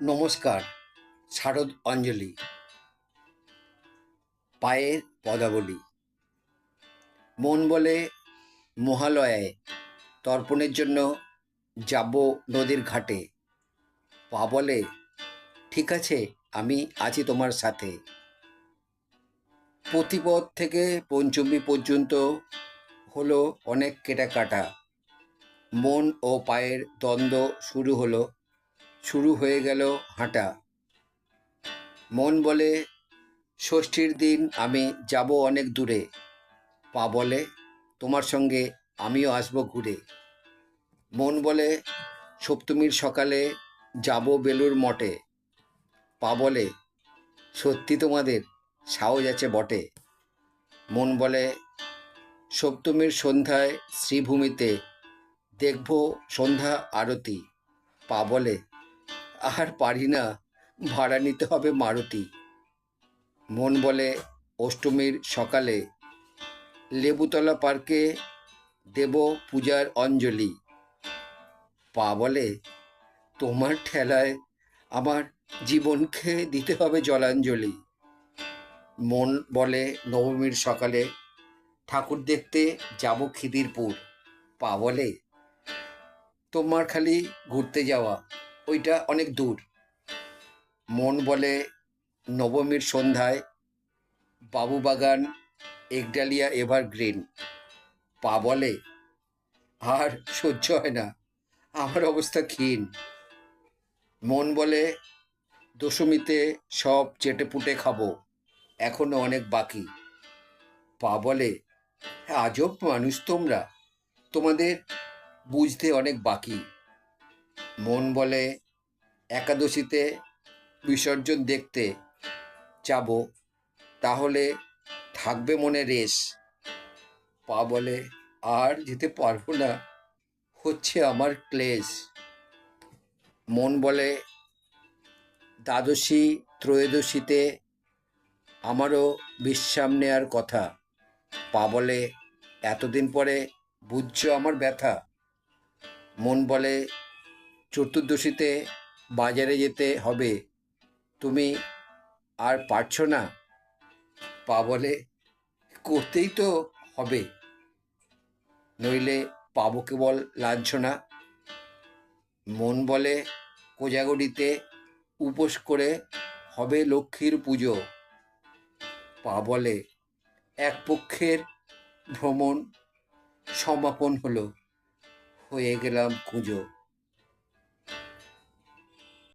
নমস্কার, শারদ অঞ্জলি। পায়ের পদাবলী। মন বলে মহালয়ায় তর্পণের জন্য যাব নদীর ঘাটে। পা বলে, ঠিক আছে, আমি আছি তোমার সাথে। প্রতিপদ থেকে পঞ্চমী পর্যন্ত হলো অনেক কেটাকাটা মন ও পায়ের দ্বন্দ্ব শুরু হলো। শুরু হয়ে গেল হাঁটা। মন বলে, ষষ্ঠীর দিন আমি যাব অনেক দূরে। পা বলে, তোমার সঙ্গে আমিও আসব ঘুরে। মন বলে, সপ্তমীর সকালে যাব বেলুর মঠে। পা বলে, সত্যি তোমাদের সাহস আছে বটে। মন বলে, সপ্তমীর সন্ধ্যায় শ্রীভূমিতে দেখব সন্ধ্যা আরতি। পা বলে আর পারি না, ভাড়া নিতে হবে মারুতি। মন বলে অষ্টমীর সকালে লেবুতলা পার্কে দেব পূজার অঞ্জলি। পা বলে, তোমার ঠেলায় আমার জীবনকে দিতে হবে জলাঞ্জলি। মন বলে নবমীর সকালে ঠাকুর দেখতে যাব খিদিরপুর। পা বলে, তোমার খালি ঘুরতে যাওয়া। ওইটা অনেক দূর। মন বলে নবমীর সন্ধ্যায় বাবুবাগান একডালিয়া এভারগ্রিন। পা বলে, আর সহ্য হয় না, আমার অবস্থা ক্ষীণ। মন বলে, দশমীতে সব চেটে পুটে খাব, এখনও অনেক বাকি। পা বলে, আজব মানুষ তোমরা, তোমাদের বুঝতে অনেক বাকি। মন বলে একাদশীতে বিসর্জন দেখতে যাব, তাহলে থাকবে মনে রেশ। পা বলে, আর যেতে পারব না, হচ্ছে আমার ক্লেশ। মন বলে, দ্বাদশী, ত্রয়োদশীতে আমারও বিশ্রাম নেয়ার কথা। পা বলে, এতদিন পরে বুঝছ আমার ব্যথা? মন বলে চতুর্দশীতে বাজারে যেতে হবে। তুমি আর পারছ না। পা বলে, করতেই তো হবে। নইলে পাবো কেবল লাঞ্ছনা। মন বলে, কোজাগরিতে উপোস করে হবে লক্ষ্মীর পুজো। পা বলে, এক পক্ষের ভ্রমণ সমাপন হলো। হয়ে গেলাম কুঁজো